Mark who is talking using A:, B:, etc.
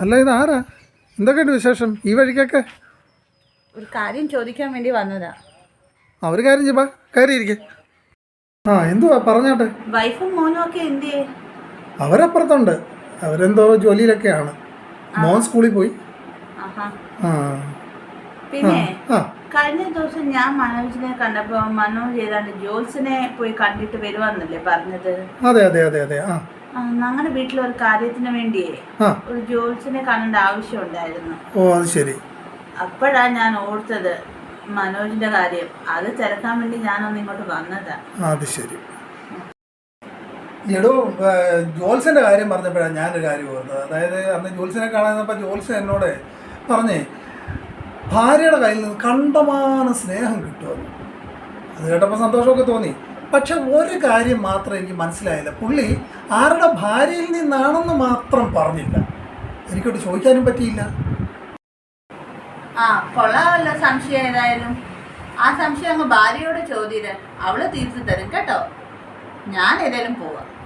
A: അല്ല ഇത് ആരാ? എന്തൊക്കെയുണ്ട് വിശേഷം? ഈ വഴിക്കൊക്കെ?
B: ഒരു കാര്യം ചോദിക്കാൻ വേണ്ടി വന്നതാ.
A: ആ ഒരു കാര്യം ചെയ്യാ കയറിയിരിക്കെ. ആ എന്തുവാ? പറഞ്ഞോട്ടെ.
B: വൈഫും മോനും ഒക്കെ എന്തേ
A: അവരപ്പുറത്തുണ്ട്. അവരെന്തോ ജോലിയിലൊക്കെയാണ്. മോൻ സ്കൂളിൽ പോയി. ആ.
B: പിന്നെ കഴിഞ്ഞ ദിവസം ഞാൻ മനോജിനെ കണ്ടപ്പോ മനോജ് ഏതാണ്ട് ജോൽസിനെ പോയി കണ്ടിട്ട് വരുവാന്നല്ലേ പറഞ്ഞത്?
A: അതെ അതെ അതെ അതെ ആ,
B: ഞങ്ങളുടെ വീട്ടിൽ ഒരു കാര്യത്തിന് വേണ്ടിയേ ഒരു ജോൽസിനെ കാണേണ്ട ആവശ്യമുണ്ടായിരുന്നു
A: ഓ അത് ശരി.
B: അപ്പോഴാ ഞാൻ ഓർത്തത് മനോജിന്റെ കാര്യം. അത് തിരക്കാൻ വേണ്ടി ഞാനൊന്ന് ഇങ്ങോട്ട് വന്നതാ.
A: അത് ശരി. എടോ ജോത്സ്യന്റെ കാര്യം പറഞ്ഞപ്പോഴാണ് ഞാനൊരു കാര്യം ഓർത്തത്. അതായത് അന്ന് ജോൽസിനെ കാണാൻ വന്നപ്പോൾ ജോത്സ്യൻ എന്നോട് പറഞ്ഞേ ഭാര്യയുടെ കയ്യിൽ നിന്ന് കണ്ടമാനം സ്നേഹം കിട്ടുമെന്ന്. അത് കേട്ടപ്പോൾ സന്തോഷമൊക്കെ തോന്നി. പക്ഷെ ഒരു കാര്യം മാത്രം എനിക്ക് മനസ്സിലായില്ല. പുള്ളി ആരുടെ ഭാര്യയിൽ നിന്നാണെന്ന് മാത്രം പറഞ്ഞില്ല. എനിക്കോട്ട് ചോദിക്കാനും പറ്റിയില്ല.
B: ആ കൊള്ളാമല്ലോ. സംശയം ഏതായാലും. ആ സംശയം അങ്ങ് ഭാര്യയോട് ചോദ്യം അവൾ തീർത്ത് തരും കേട്ടോ. ഞാൻ ഏതായാലും പോവാം.